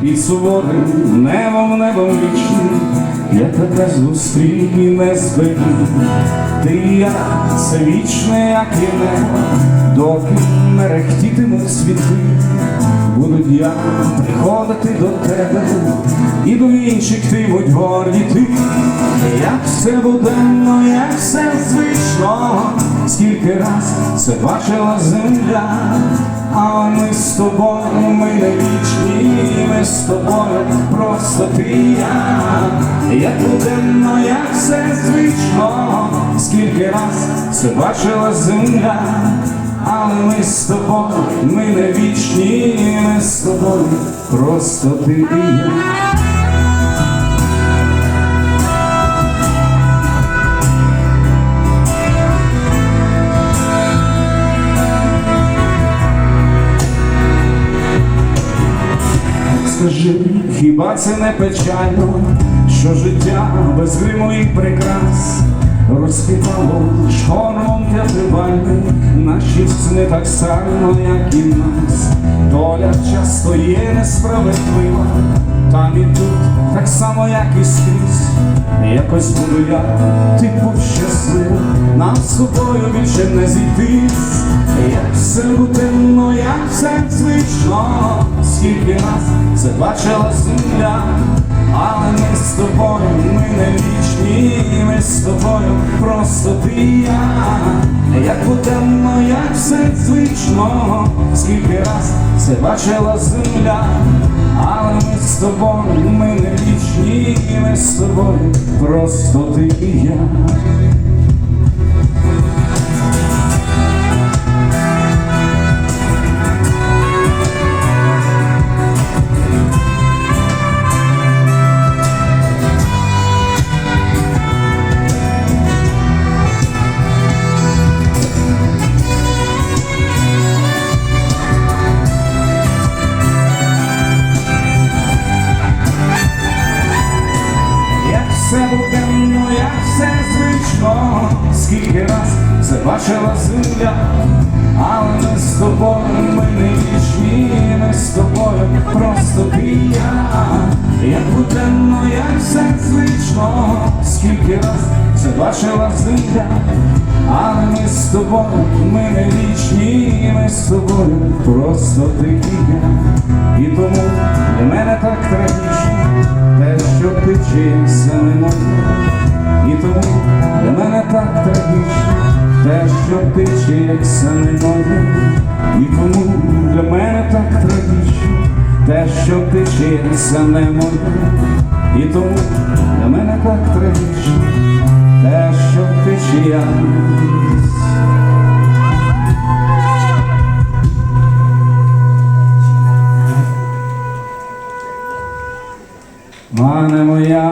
Під суворим небом, небом вічним, я тебе зустрів і не зберіг. Ти і я, це вічне, як і небо, доки мерехтітимуть світи, будуть я приходити до тебе, і до інших тимуть горді ти, як все буденно, як все звично, скільки раз це бачила земля, а ми з тобою, ми з тобою, просто ти і я, як буденно, як все звично, скільки раз це бачила земля, але ми з тобою, ми не вічні, ми з тобою, просто ти і я. Скажи, хіба це не печально, що життя без гриму і прикрас розпівало шхором п'ятибальний наші сни так само, як і нас. Доля часто є несправедлива, там і тут так само, як і скрізь. Якось буду я, ти був щасливий, нам з тобою більше не зійтись, як все буденно, як все звично, скільки раз це бачила земля, але ми з тобою, ми не вічні, ми з тобою, просто ти і я, як буденно, як все звично, скільки раз це бачила земля, але ми з тобою, ми не вічні, ми з тобою, просто ти і я. Все буденно, як все звично, скільки раз це бачила земля, але ми з тобою, ми не вічні, ми з тобою, просто ти я, як буденно, як все звично, скільки раз це бачила земля, але ми з тобою, ми не вічні, ми з тобою, просто ти я, і тому для мене так трагічно ти вчився не і тому для мене так трагічно, те, що ти вчився не і тому для мене так трагічно, те, що ти вчився не і тому для мене так трагічно, те, що ти чиясь. Мане моя.